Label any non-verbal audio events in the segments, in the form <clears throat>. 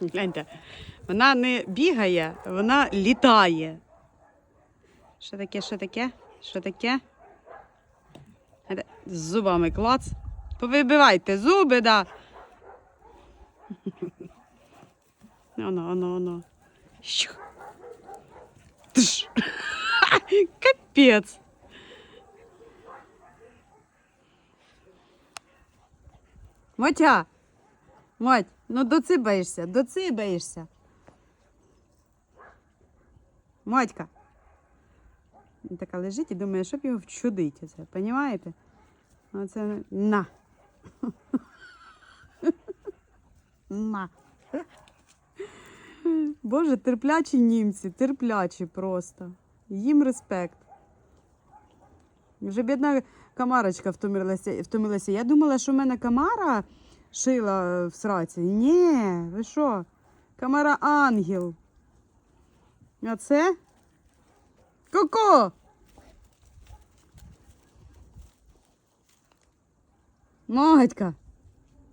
Гляньте, вона не бігає, вона літає. Що таке, що таке? Що таке? З зубами клац. Повибивайте зуби, да. <laughs> Оно, оно, оно. <laughs> Капець. Мотя. Моть, ну доцибаєшся, доцибаєшся. Мотька. Він така лежить і думає, щоб його вчудити. Оце, понімаєте? Оце на. на. Боже, терплячі німці, терплячі просто. Їм респект. Вже бідна камарочка втомилася. втомилася. Я думала, що в мене камара шила е, в сраці. Ні, ви що? Камара ангел. А це? Ку-ку! Моготька.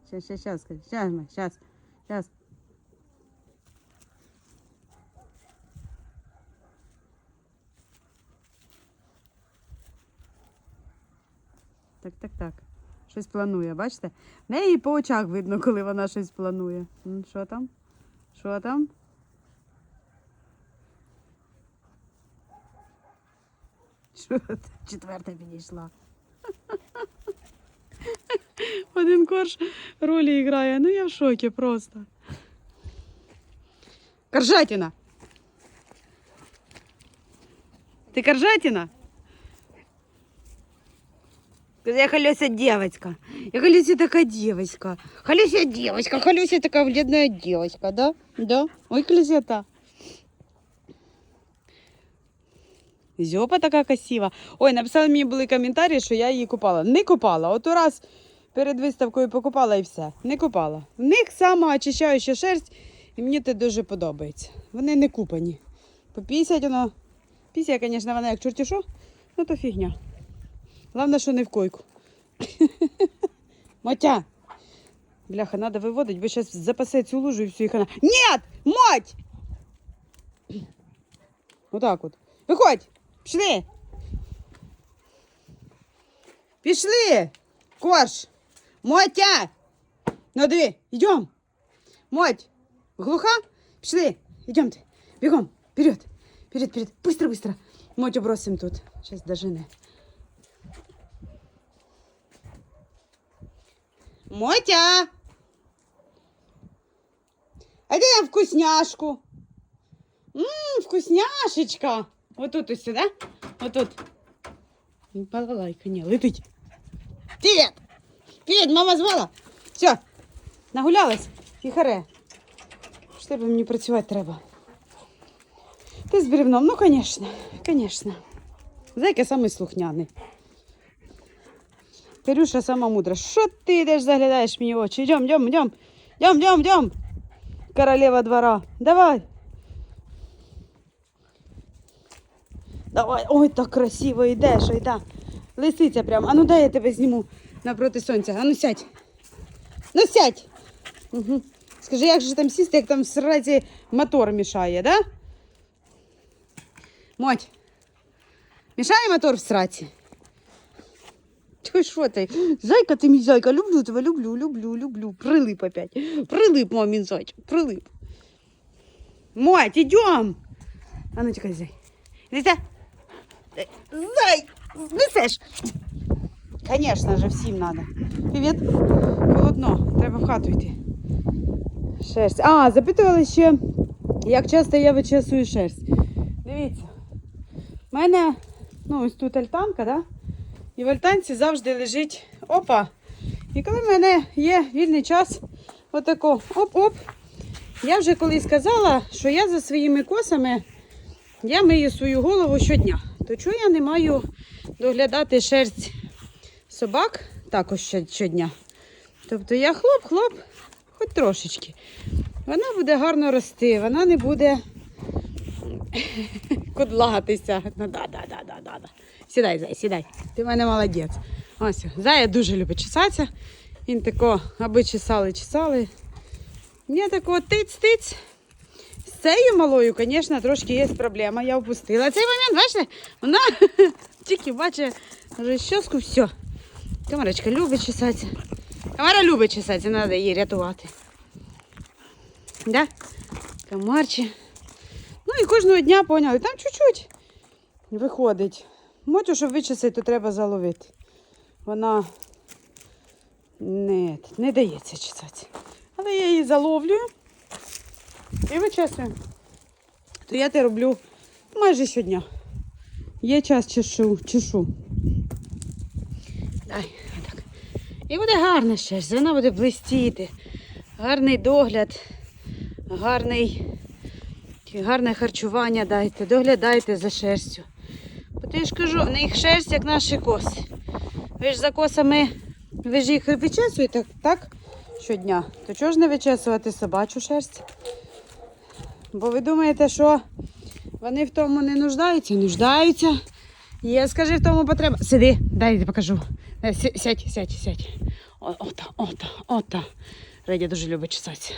Щас, щас, щас, щас, щас, щас, щас. Так, так, так. Щось планує, бачите? В неї по очах видно, коли вона щось планує. Що там? Що там? Що? Четверта підійшла. <laughs> Один корж ролі грає. Ну я в шокі просто. Коржатина. Ти коржатина? Я Халюся девочка. Я Халюся такая девочка. Халюся девочка. Халюся такая бледная девочка, да? Да? Ой, красота. Зьопа така красива. Ой, написали мені були коментарі, що я її купала. Не купала. От раз перед виставкою покупала і все. Не купала. В них сама очищаюча шерсть, і мені це дуже подобається. Вони не купані. По 50 воно. Після, звісно, вона як чорті що, ну то фігня. Главное, що не в койку. <laughs> Мотя! Бляха, надо виводити, бо зараз запасе цю лужу і всю їх вона. Нет! Мать! <clears throat> Отак от. Виходь! Пішли! Пішли! Корж! Мотя! Ну диви, йдем! Моть! Глуха? Пішли! Йдемте! Бігом! Вперед! Вперед, вперед! Быстро, быстро! Мотю бросим тут. Сейчас дожене. Мотя! А де вкусняшку? Ммм, вкусняшечка. Отут ось, да? Отут. Ну, Балалайка, не, летить. Привет! Привет, мама звала. Все, нагулялась. Тихаре. Що б мені працювати треба? Ти з бревном? Ну, конечно, конечно. Зайка самий слухняний. Кирюша сама мудра. Що ти йдеш, заглядаєш мені в очі? Йдем, йдем, йдем. Йдем, йдем, йдем. Королева двора. Давай. Давай. Ой, так красиво йдеш, ой, да. Лисиця прям. А ну дай я тебе зніму напроти сонця. А ну сядь. Ну сядь. Угу. Скажи, як же там сісти, як там в сраці мотор мішає, да? Моть. Мішає мотор в сраці? Ти <laughs> що ти? Зайка ти мій зайка, люблю тебе, люблю, люблю, люблю. Прилип опять. Прилип, мамін зайчик, прилип. Моть, идем. А ну тікай, зай. Іди. Зай, несеш. Конечно же, всім надо. Привіт. Холодно, треба в хату йти. Шерсть. А, запитували ще, як часто я вичесую шерсть. Дивіться. У мене, ну, ось тут альтанка, да? І в альтанці завжди лежить опа. І коли в мене є вільний час, отако оп-оп. Я вже колись сказала, що я за своїми косами я мию свою голову щодня. То чого я не маю доглядати шерсть собак також щодня. Тобто я хлоп-хлоп, хоч трошечки. Вона буде гарно рости, вона не буде кудлатися. Ну, да, да, да, да, да, да. Сідай, зай, сідай. Ти в мене молодець. Ось, зая дуже любить чесатися. Він тако, аби чесали, чесали. Я такого тиць-тиць. З цією малою, звісно, трошки є проблема. Я впустила. Цей момент, бачите, вона <laughs> тільки бачить щоску, все. Камарочка любить чесатися. Камара любить чесатися, треба її рятувати. Да? Камарчі. Ну і кожного дня поняли, там чуть-чуть виходить. Мотю, щоб вичесати, то треба заловити. Вона не, не дається чесати. Але я її заловлюю і вичесую. То я те роблю майже щодня. Є час чешу, чешу. Дай, так. І буде гарна шерсть, вона буде блистіти. Гарний догляд, гарний, гарне харчування дайте, доглядайте за шерстю. Бо ти ж кажу, в них шерсть, як наші коси. Ви ж за косами, ви ж їх вичесуєте, так? Щодня. То чого ж не вичесувати собачу шерсть? Бо ви думаєте, що вони в тому не нуждаються? Нуждаються. Є, скажи, в тому потреба. Сиди, дай я покажу. Е, Сядь, сядь, сядь. Ота, ота, ота. Редя дуже любить чесатися.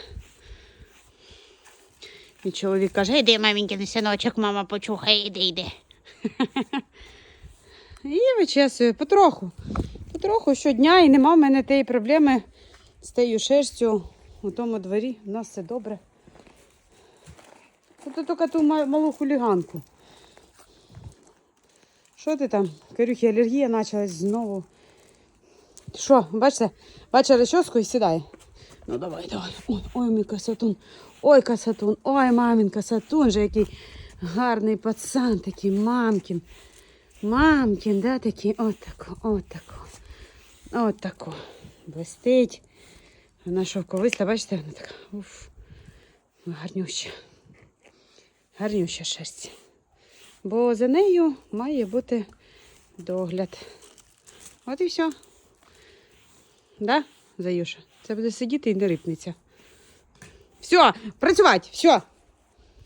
І чоловік каже, іди, мамінькин синочок, мама почухає, іди, іди. І вичесую потроху. Потроху щодня і нема в мене тієї проблеми з тією шерстю у тому дворі. У нас все добре. Тут тільки ту малу хуліганку. Що ти там? Карюхі, алергія почалась знову. Що, бачите? Бачите розчоску і сідає. Ну давай, давай. Ой, ой, мій касатун. Ой, касатун. Ой, мамін касатун же який гарний пацан, такий мамкін. Мамкін, да, такий. Отако, отако. Отако. Блистить. Вона шовковиста, бачите, вона така. Уф. Гарнюща. Гарнюща шерсть. Бо за нею має бути догляд. От і все. Да, Заюша? Це буде сидіти і не рипнеться. Все, працювати, все.